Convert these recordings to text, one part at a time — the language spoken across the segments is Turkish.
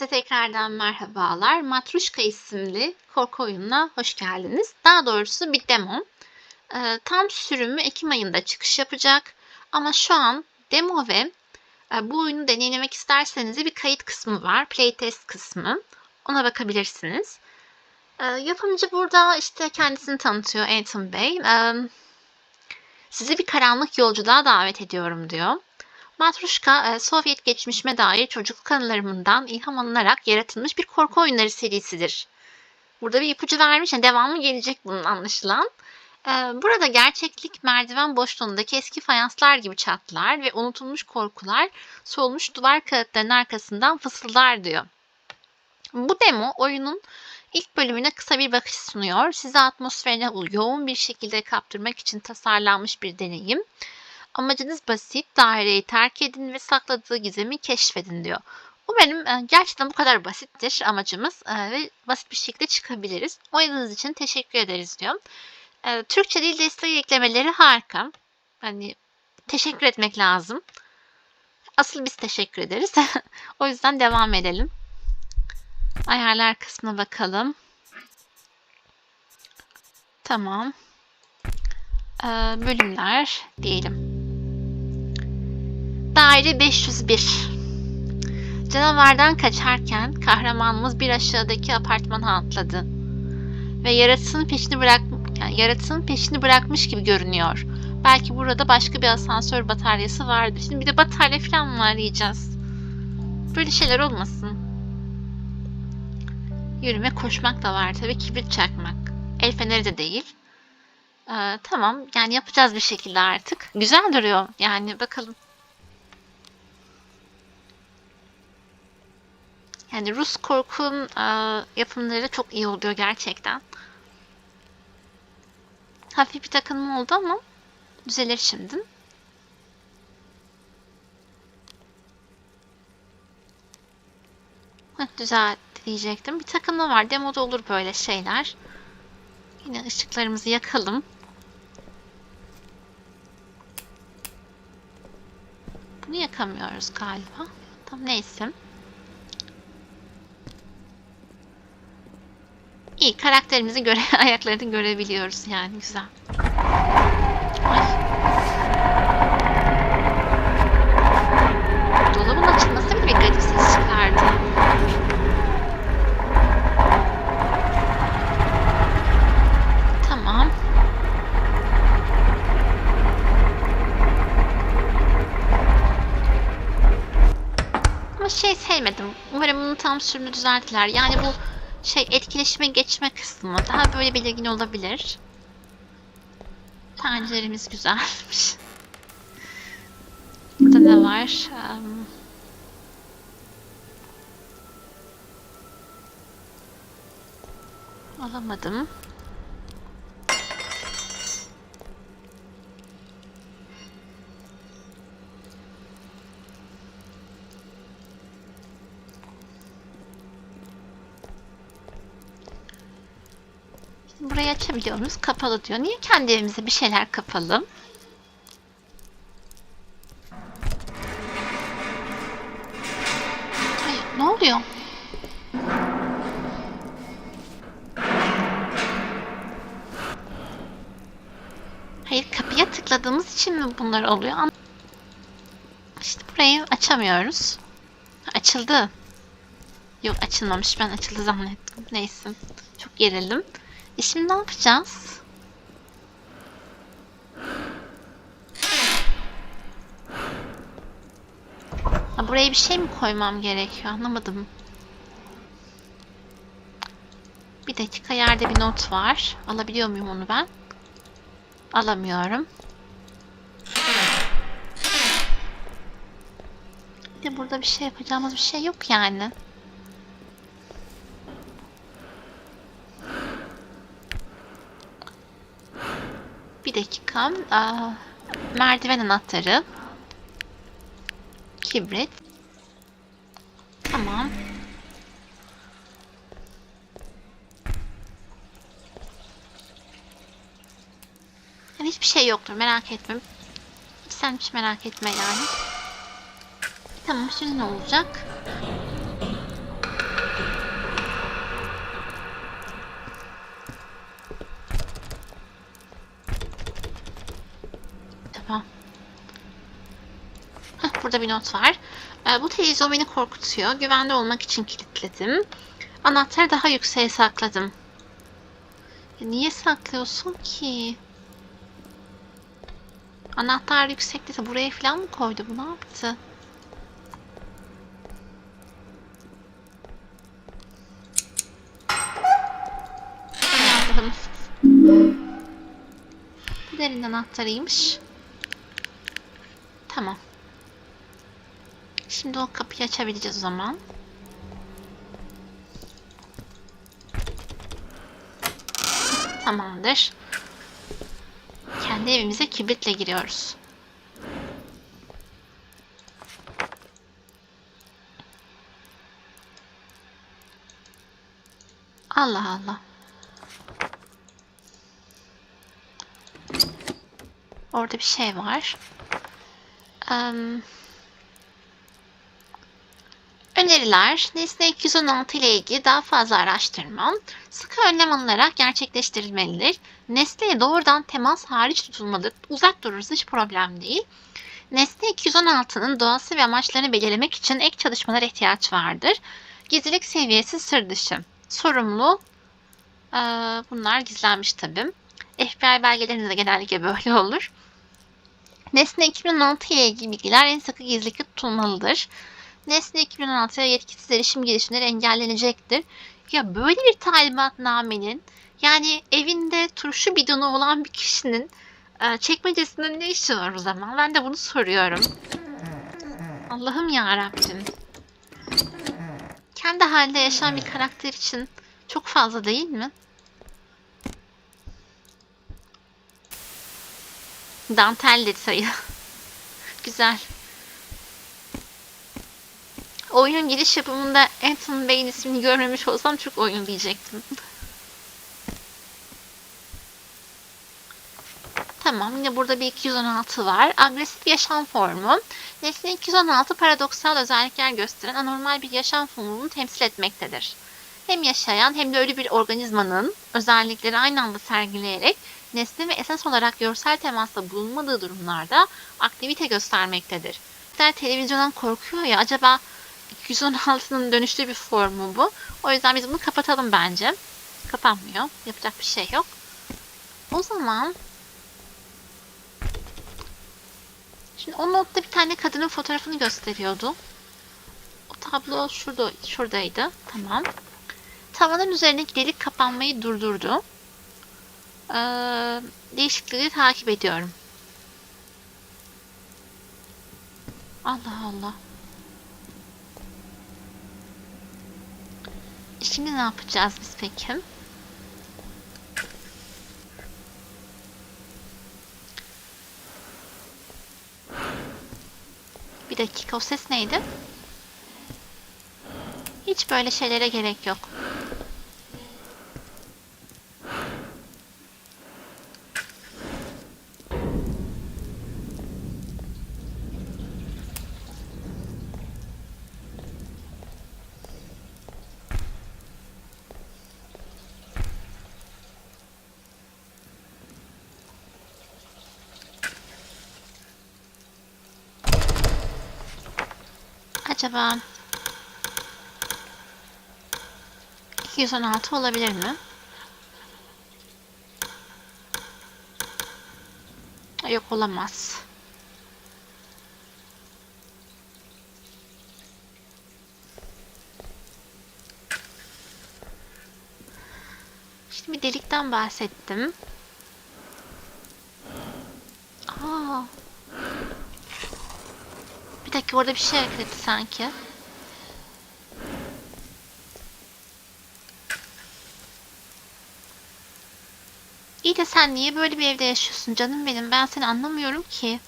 Hepinize tekrardan merhabalar. Matruşka isimli korku oyununa hoş geldiniz. Daha doğrusu bir demo. Ee, tam sürümü Ekim ayında çıkış yapacak. Ama şu an demo ve e, bu oyunu deneyimlemek isterseniz bir kayıt kısmı var. Playtest kısmı. Ona bakabilirsiniz. Ee, yapımcı burada işte kendisini tanıtıyor Ethan Bey. Ee, sizi bir karanlık yolculuğa davet ediyorum diyor. Matruşka, e, Sovyet geçmişime dair çocukluk anılarımdan ilham alınarak yaratılmış bir korku oyunları serisidir. Burada bir ipucu vermiş. Yani devamı gelecek bunun anlaşılan. E, Burada gerçeklik merdiven boşluğundaki eski fayanslar gibi çatlar ve unutulmuş korkular solmuş duvar kağıtlarının arkasından fısıldar diyor. Bu demo oyunun ilk bölümüne kısa bir bakış sunuyor. Sizi atmosferine yoğun bir şekilde kaptırmak için tasarlanmış bir deneyim. Amacınız basit, daireyi terk edin ve sakladığı gizemi keşfedin diyor. Umarım e, gerçekten bu kadar basittir amacımız e, ve basit bir şekilde çıkabiliriz. Oynadığınız için teşekkür ederiz diyor. E, Türkçe dil desteği eklemeleri harika. Hani teşekkür etmek lazım. Asıl biz teşekkür ederiz. o yüzden devam edelim. Ayarlar kısmına bakalım. Tamam. Ee, bölümler diyelim. Daire 501. Canavardan kaçarken kahramanımız bir aşağıdaki apartmana atladı. Ve yaratığın peşini bırak yani yaratığın peşini bırakmış gibi görünüyor. Belki burada başka bir asansör bataryası vardır. Şimdi bir de batarya falan mı arayacağız? Böyle şeyler olmasın. Yürüme, koşmak da var tabii. Kibrit çakmak. El feneri de değil. Ee, tamam. Yani yapacağız bir şekilde artık. Güzel duruyor. Yani bakalım. Yani Rus korkun e, yapımları çok iyi oluyor gerçekten. Hafif bir takılma oldu ama düzelir şimdi. Heh, diyecektim. Bir takılma var. Demoda olur böyle şeyler. Yine ışıklarımızı yakalım. Bunu yakamıyoruz galiba. Tam neyse. İyi karakterimizi göre ayaklarını görebiliyoruz yani güzel. Ay. Dolabın açılması bile bir garip ses çıkardı. Tamam. Ama şey sevmedim. Umarım bunun tam sürümünü düzeltirler. Yani bu şey etkileşime geçme kısmı daha böyle belirgin olabilir. Tancelerimiz güzelmiş. Burada ne var? Um, alamadım. Burayı açabiliyoruz. Kapalı diyor. Niye kendi evimize bir şeyler kapalım? Ay, ne oluyor? Hayır kapıya tıkladığımız için mi bunlar oluyor? İşte burayı açamıyoruz. Açıldı. Yok açılmamış. Ben açıldı zannettim. Neyse. Çok gerildim. E şimdi ne yapacağız? Ha, buraya bir şey mi koymam gerekiyor? Anlamadım. Bir dakika yerde bir not var. Alabiliyor muyum onu ben? Alamıyorum. Bir de burada bir şey yapacağımız bir şey yok yani. Bir dakika. Aa, merdiven anahtarı. Kibrit. Tamam. Yani hiçbir şey yoktur merak etme. Sen hiç merak etme yani. Tamam şimdi ne olacak? Burada bir not var. Ee, bu televizyon beni korkutuyor. Güvende olmak için kilitledim. Anahtarı daha yükseğe sakladım. Ya niye saklıyorsun ki? Anahtar yüksekteyse buraya falan mı koydu? Bu ne yaptı? Bu derin anahtarıymış. Tamam. Şimdi o kapıyı açabileceğiz o zaman. Tamamdır. Kendi evimize kibritle giriyoruz. Allah Allah. Orada bir şey var. Em, Öneriler, Nesne 216 ile ilgili daha fazla araştırma, sıkı önlem alınarak gerçekleştirilmelidir. Nesneye doğrudan temas hariç tutulmalı, uzak dururuz hiç problem değil. Nesne 216'nın doğası ve amaçlarını belirlemek için ek çalışmalara ihtiyaç vardır. Gizlilik seviyesi sır dışı. Sorumlu, eee, bunlar gizlenmiş tabii. FBI belgelerinde de genellikle böyle olur. Nesne 2016 ile ilgili bilgiler en sıkı gizlilikte tutulmalıdır. Nesne 2016'ya yetkisiz erişim girişimleri engellenecektir. Ya böyle bir talimatnamenin yani evinde turşu bidonu olan bir kişinin e, çekmecesinde ne işi var o zaman? Ben de bunu soruyorum. Allah'ım ya Rabbim. Kendi halinde yaşayan bir karakter için çok fazla değil mi? Dantel detayı. Güzel. Oyunun giriş yapımında Anton Bey'in ismini görmemiş olsam çok oyun diyecektim. Tamam yine burada bir 216 var. Agresif yaşam formu. Nesne 216 paradoksal özellikler gösteren anormal bir yaşam formunu temsil etmektedir. Hem yaşayan hem de ölü bir organizmanın özellikleri aynı anda sergileyerek nesne ve esas olarak görsel temasta bulunmadığı durumlarda aktivite göstermektedir. Televizyondan korkuyor ya acaba 216'nın dönüştüğü bir formu bu. O yüzden biz bunu kapatalım bence. Kapanmıyor. Yapacak bir şey yok. O zaman Şimdi o notta bir tane kadının fotoğrafını gösteriyordu. O tablo şurada, şuradaydı. Tamam. Tavanın üzerindeki delik kapanmayı durdurdu. Ee, değişikliği takip ediyorum. Allah Allah. Şimdi ne yapacağız biz peki? Bir dakika o ses neydi? Hiç böyle şeylere gerek yok. Acaba 216 olabilir mi? Yok olamaz. Şimdi bir delikten bahsettim. Aa. Bir dakika orada bir şey hareket etti sanki. İyi de sen niye böyle bir evde yaşıyorsun canım benim? Ben seni anlamıyorum ki.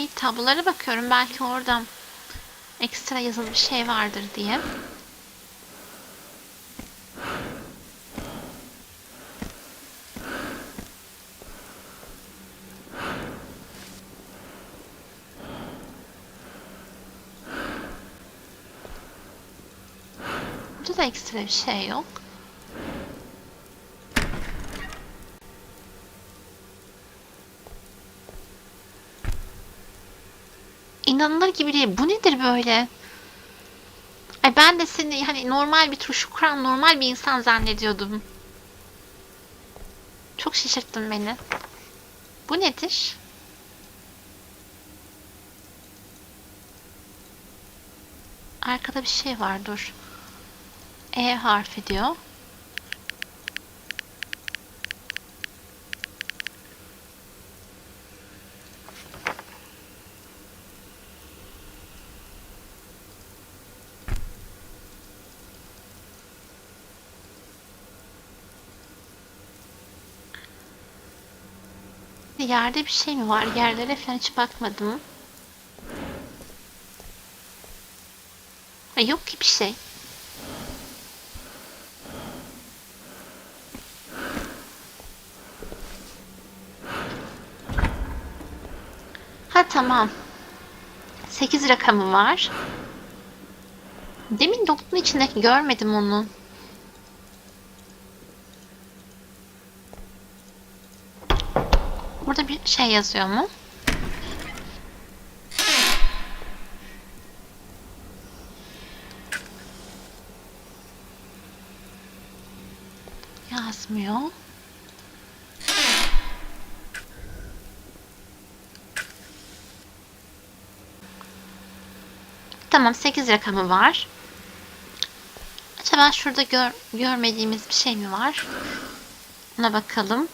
şey tablolara bakıyorum. Belki orada ekstra yazılı bir şey vardır diye. Burada da ekstra bir şey yok. İnanılır gibi değil. Bu nedir böyle? Ay ben de seni hani normal bir turşu kuran normal bir insan zannediyordum. Çok şaşırttın beni. Bu nedir? Arkada bir şey var dur. E harfi diyor. Yerde bir şey mi var? Yerlere falan hiç bakmadım. Ay yok ki bir şey. Ha tamam. 8 rakamı var. Demin notun içindeki görmedim onu. Burada bir şey yazıyor mu? Yazmıyor. Tamam 8 rakamı var. Acaba şurada gör, görmediğimiz bir şey mi var? Ona bakalım.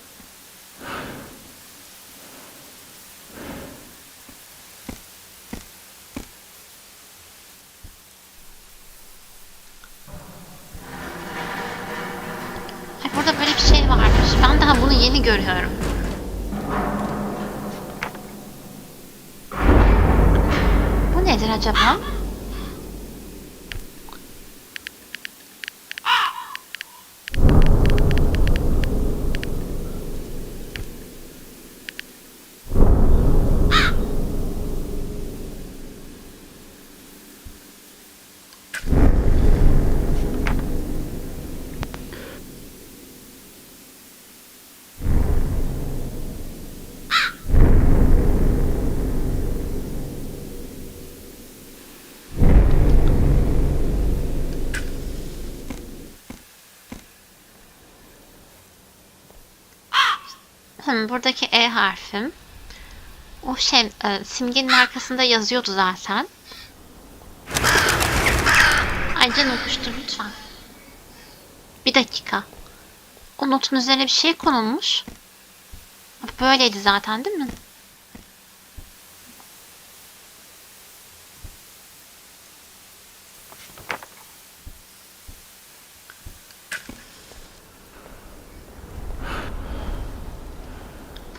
Bu Hmm, buradaki E harfim. O şey e, simgenin arkasında yazıyordu zaten. Ay can okuştur lütfen. Bir dakika. O notun üzerine bir şey konulmuş. Böyleydi zaten değil mi?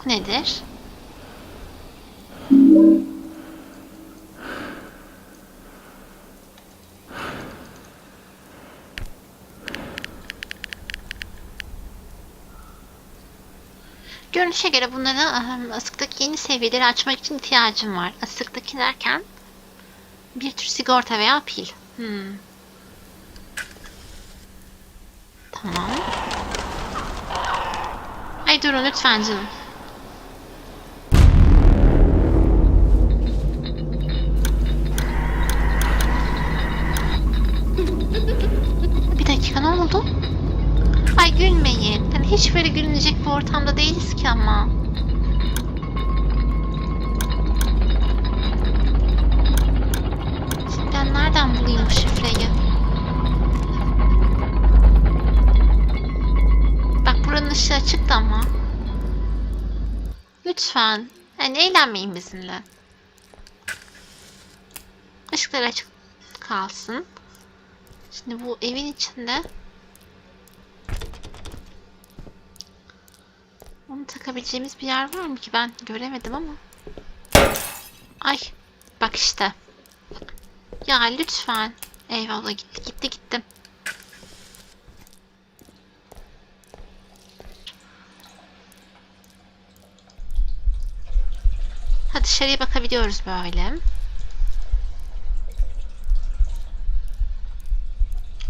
Bu nedir? Görünüşe göre bunlara ahem, asıktaki yeni seviyeleri açmak için ihtiyacım var. Asıktaki derken bir tür sigorta veya pil. Hmm. Tamam. Ay durun lütfen canım. Bir dakika ne oldu? Ay gülmeyin. Hiç böyle gülünecek bir ortamda değiliz ki ama. Şimdi ben nereden bulayım bu şifreyi? Bak buranın ışığı açıktı ama. Lütfen. Yani eğlenmeyin bizimle. Işıklar açık kalsın. Şimdi bu evin içinde onu takabileceğimiz bir yer var mı ki ben göremedim ama. Ay bak işte. Ya lütfen. Eyvallah gitti gitti gittim. Ha dışarıya bakabiliyoruz böyle.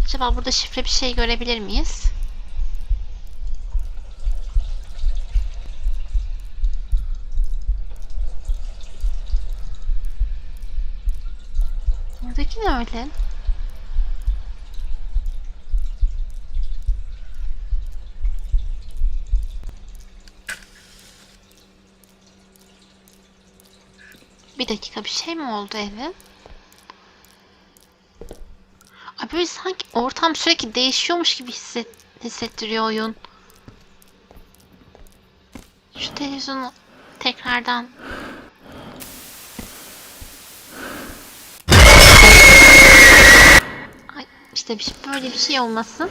Acaba burada şifre bir şey görebilir miyiz? Öyle? Bir dakika bir şey mi oldu eve? Ay böyle sanki ortam sürekli değişiyormuş gibi hisset, hissettiriyor oyun. Şu televizyonu tekrardan Ay işte bir, şey- böyle bir şey olmasın.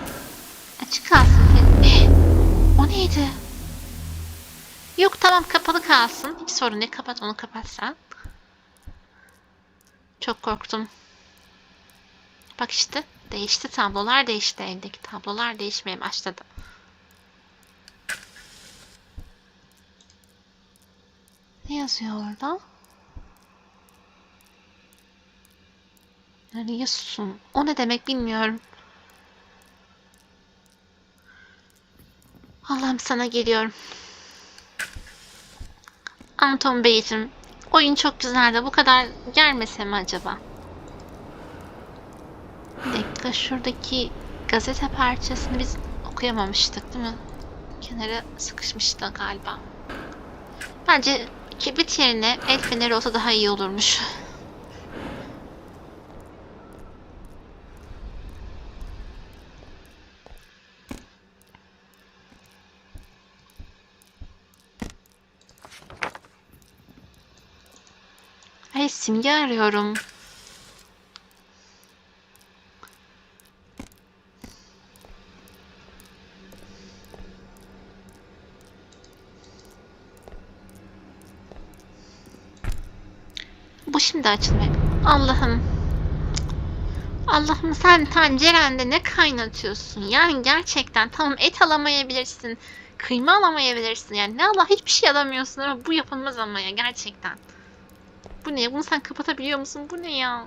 Açık kalsın. O neydi? Yok tamam kapalı kalsın. Hiç sorun değil. Kapat onu kapat sen. Çok korktum. Bak işte değişti tablolar değişti evdeki tablolar değişmeye başladı. Ne yazıyor orada? Yani Yasun. O ne demek bilmiyorum. Allah'ım sana geliyorum. Anton Beyciğim. Oyun çok güzeldi. Bu kadar gelmese mi acaba? Bir dakika şuradaki gazete parçasını biz okuyamamıştık değil mi? Kenara sıkışmıştı galiba. Bence kibrit yerine el feneri olsa daha iyi olurmuş. Ay simge arıyorum. Bu şimdi açılmıyor. Allah'ım. Allah'ım sen tencerende ne kaynatıyorsun? Yani gerçekten tamam et alamayabilirsin. Kıyma alamayabilirsin. Yani ne Allah hiçbir şey alamıyorsun ama bu yapılmaz ama ya gerçekten. Bu ne? Bunu sen kapatabiliyor musun? Bu ne ya?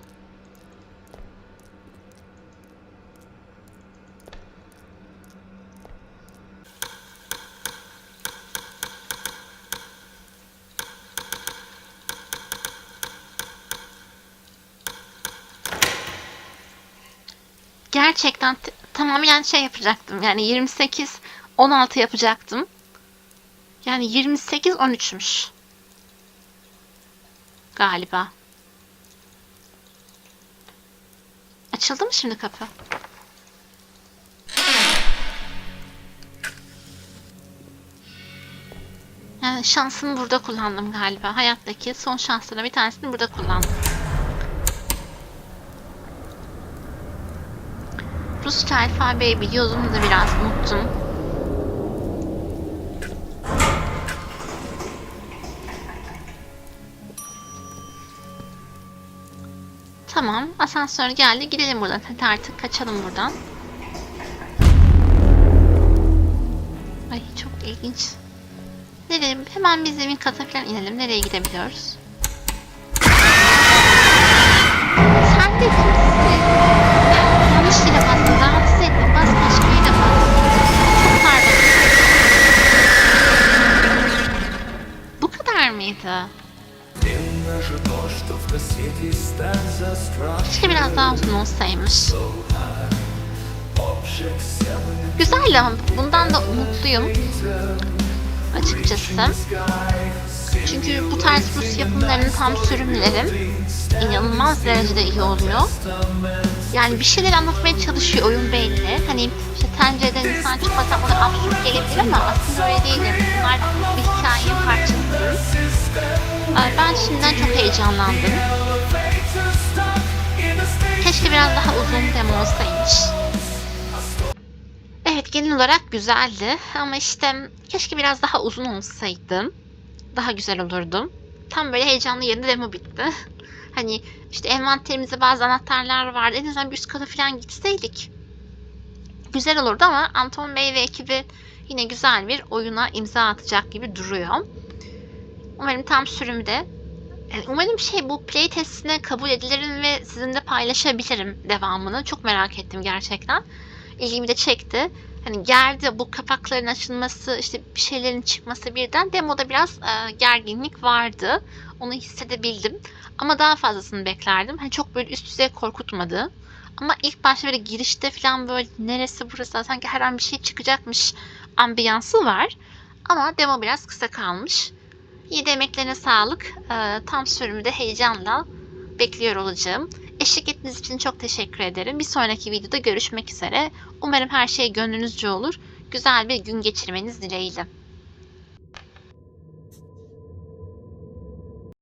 Gerçekten tamamen şey yapacaktım. Yani 28 16 yapacaktım. Yani 28 13'müş. Galiba. Açıldı mı şimdi kapı? Yani şansımı burada kullandım galiba. Hayattaki son şanslarına bir tanesini burada kullandım. Rusça alfabeyi biliyordum da biraz unuttum. Asansör geldi. Gidelim buradan. Hadi artık kaçalım buradan. Ay çok ilginç. Nereye? Hemen biz evin kata falan inelim. Nereye gidebiliyoruz? Açıkçası. Çünkü bu tarz Rus yapımlarının tam sürümleri inanılmaz derecede iyi oluyor. Yani bir şeyler anlatmaya çalışıyor oyun belli. Hani işte tencereden insan çıkmasa bana absürt gelebilir ama aslında öyle değil. Bunlar bir hikayenin parçası. Ay, Ben şimdiden çok heyecanlandım. Keşke biraz daha uzun demo olsaymış. Genel olarak güzeldi ama işte keşke biraz daha uzun olsaydı. Daha güzel olurdu. Tam böyle heyecanlı yerinde demo bitti. Hani işte envanterimizde bazı anahtarlar vardı. En azından bir üst kata falan gitseydik. Güzel olurdu ama Anton Bey ve ekibi yine güzel bir oyuna imza atacak gibi duruyor. Umarım tam sürümde Yani umarım şey bu play testine kabul edilirim ve sizinle paylaşabilirim devamını. Çok merak ettim gerçekten. İlgimi de çekti. Hani geldi bu kapakların açılması, işte bir şeylerin çıkması birden demoda biraz e, gerginlik vardı. Onu hissedebildim. Ama daha fazlasını beklerdim. Hani çok böyle üst düzey korkutmadı. Ama ilk başta böyle girişte falan böyle neresi burası sanki her an bir şey çıkacakmış ambiyansı var. Ama demo biraz kısa kalmış. İyi de sağlık. Ee, tam sürümü de heyecanla bekliyor olacağım. Eşlik ettiğiniz için çok teşekkür ederim. Bir sonraki videoda görüşmek üzere. Umarım her şey gönlünüzce olur. Güzel bir gün geçirmeniz dileğiyle.